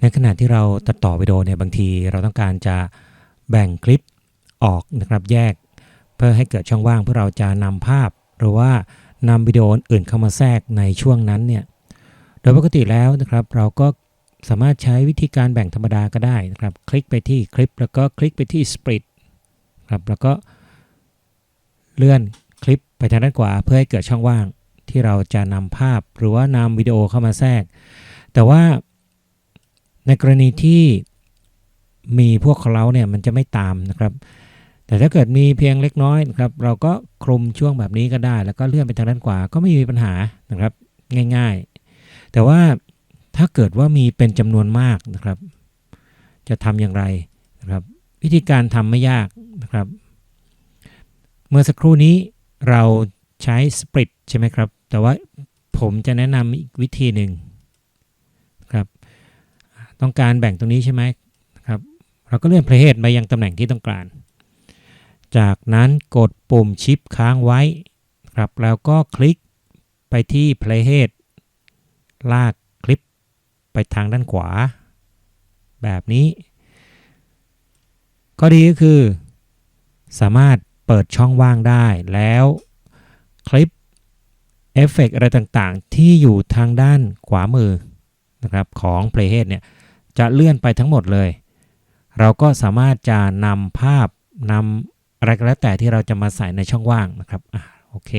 ในขณะที่เราตัดต่อวิดีโอเนี่ยบางทีเราต้องการจะแบ่งคลิปออกนะครับแยก เพื่อให้เกิดช่องว่างเพื่อเราจะนำภาพ หรือว่านำวิดีโออื่นเข้ามาแทรกในช่วงนั้นเนี่ยโดยปกติแล้วนะครับเราก็สามารถใช้วิธีการแบ่งธรรมดาก็ได้นะครับ คลิกไปที่คลิป แล้วก็คลิกไปที่ split ครับแล้วก็เลื่อนคลิปไปทางด้านขวาเพื่อให้เกิดช่องว่างที่เราจะนำภาพหรือว่านำวิดีโอเข้ามาแทรก แต่ว่า ในกรณีที่มีพวกเขาเนี่ยมันจะไม่ตามนะครับ แต่ถ้าเกิดมีเพียงเล็กน้อยนะครับ เราก็คลุมช่วงแบบนี้ก็ได้ แล้วก็เลื่อนไปทางด้านขวาก็ไม่มีปัญหานะครับ ง่ายๆ แต่ว่าถ้าเกิดว่ามีเป็นจำนวนมากนะครับ จะทำอย่างไรนะครับ วิธีการทำไม่ยากนะครับ เมื่อสักครู่นี้เราใช้ split ใช่ไหมครับ แต่ว่าผมจะแนะนำอีกวิธีหนึ่ง ต้องการแบ่งตรงนี้ใช่ไหมครับเราก็เลื่อน playhead ไปยังตำแหน่งที่ต้องการ จากนั้นกดปุ่มชิปค้างไว้ครับแล้วก็คลิกไปที่ playhead ลากคลิปไปทางด้านขวา แบบนี้ก็ดีก็คือ สามารถเปิดช่องว่างได้แล้วคลิปเอฟเฟกอะไรต่างๆ ที่อยู่ทางด้านขวามือนะครับของ Playhead เนี่ย จะเลื่อนไปทั้งหมดเลย เราก็สามารถจะนำภาพนำอะไรก็แล้วแต่ที่เราจะมาใส่ในช่องว่างนะครับอะโอเค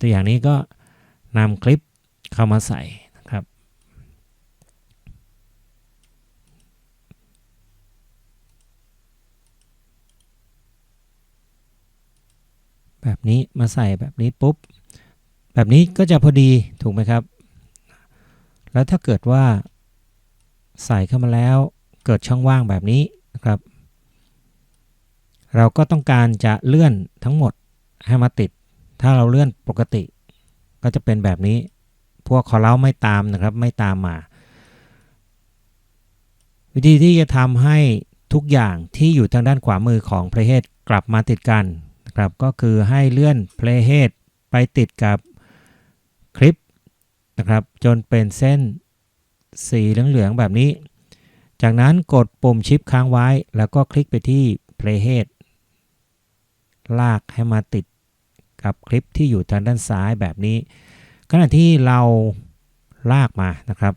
ตัวอย่างนี้ก็นำคลิปเข้ามาใส่นะครับ แบบนี้มาใส่แบบนี้ปุ๊บ แบบนี้ก็จะพอดีถูกไหมครับ แล้วถ้าเกิดว่า ใส่เข้ามาแล้วเกิดช่องว่างแบบนี้นะครับ เราก็ต้องการจะเลื่อนทั้งหมดให้มาติด ถ้าเราเลื่อนปกติ ก็จะเป็นแบบนี้ พวกคอเล้าไม่ตามนะครับไม่ตามมา วิธีที่จะทำให้ทุกอย่างที่อยู่ทางด้านขวามือของ Playhead กลับมาติดกันนะครับก็คือให้เลื่อน Playhead ไปติดกับคลิปนะครับจนเป็นเส้น สีเหลืองๆแบบนี้ จากนั้นกดปุ่มชิปค้างไว้ แล้วก็คลิกไปที่ Playhead ลากให้มาติดกับคลิปที่อยู่ทางด้านซ้ายแบบนี้ ขณะที่เราลากมานะครับ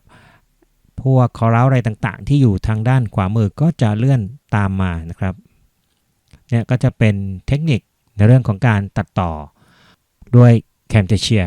พวกคอร์อะไรต่างๆ ที่อยู่ทางด้านขวามือก็จะเลื่อนตามมานะครับเนี่ยก็จะเป็นเทคนิคในเรื่องของการตัดต่อด้วย Camtasia